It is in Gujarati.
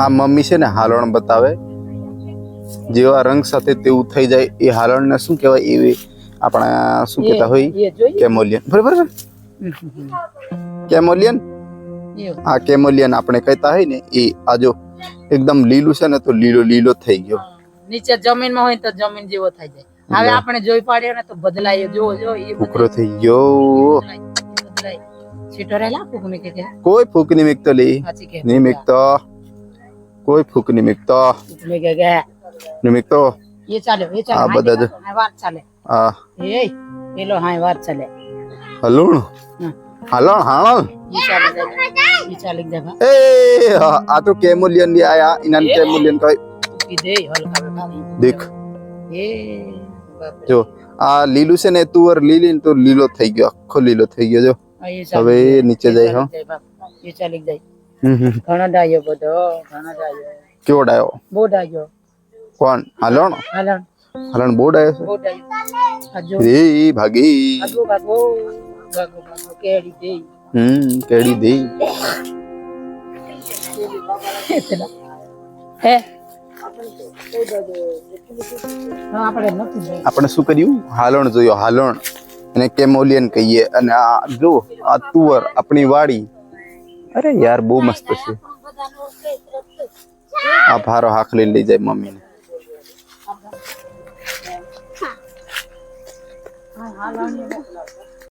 આ મમ્મી છે ને હાલણ બતાવે. જેવા રંગ સાથે તેવું થઈ જાય એ હાલણને શું કહેવાય એવી આપણા શું કહેતા હોય? કેમોલિયન. બરાબર કેમોલિયન? આ કેમોલિયન આપણે કહેતા હોય ને એ આ જો એકદમ લીલું છે ને તો લીલો લીલો થઈ ગયો. નીચે જમીનમાં હોય તો જમીન જેવો થઈ જાય. હવે આપણે જોઈ પાડ્યો ને તો બદલાયો. જો જો એ ઉકરો થઈ ગયો. બદલાય, એ રહેલા ફૂકને કે કે? કોઈ ફૂક નહીં મીકતો લી. નહીં મીકતો. કોઈ ફૂક નહીં મીકતો ફૂકને કે કે નહીં મીકતો એ ચાલ્યો એ આ ચાલે બધા જ- હા વાત ચાલે આ એ પેલો હા વાત ચાલે હલણ હમ. હલણ હાલણ એ ચાલે જાય એ ચાલે જાય એ આ આ તો કેમોલિયનની આયા ઇનાન એ. કેમોલિયન કહે ફૂકી દે હલકા બેઠા દેખ એ બાપરે. જો આ લીલું છે ને તુવર લીલી ને તો લીલો થઈ ગયો આખો લીલો થઈ ગયો જો હા, એ ચાલી હવે જાય. નીચે એ જાય, ચાલી હો. જાય બાપ. એ ચાલી જાય હમ હમ. ઘણો ડાયો બધો ઘણો ડાયો કેવો ડાયો? બહુ ડાયો કોણ? હાલણ? હાલણ. હાલણ બહુ ડાયો બહુ ડાયો એ ભાગી. ભાગો ભાગો ભાગો ભાગો કેડી દે હમ કેડી દે હે? આપણે શું કર્યું? હાલણ જોયો હાલણ. એને કેમોલિયન કહીએ. અને આ જો આ તુવર આપણી વાડી. અરે યાર બહુ મસ્ત છે. આ ભારો હાક લઈ લઈ જાય મમ્મીને. હા, હાલણ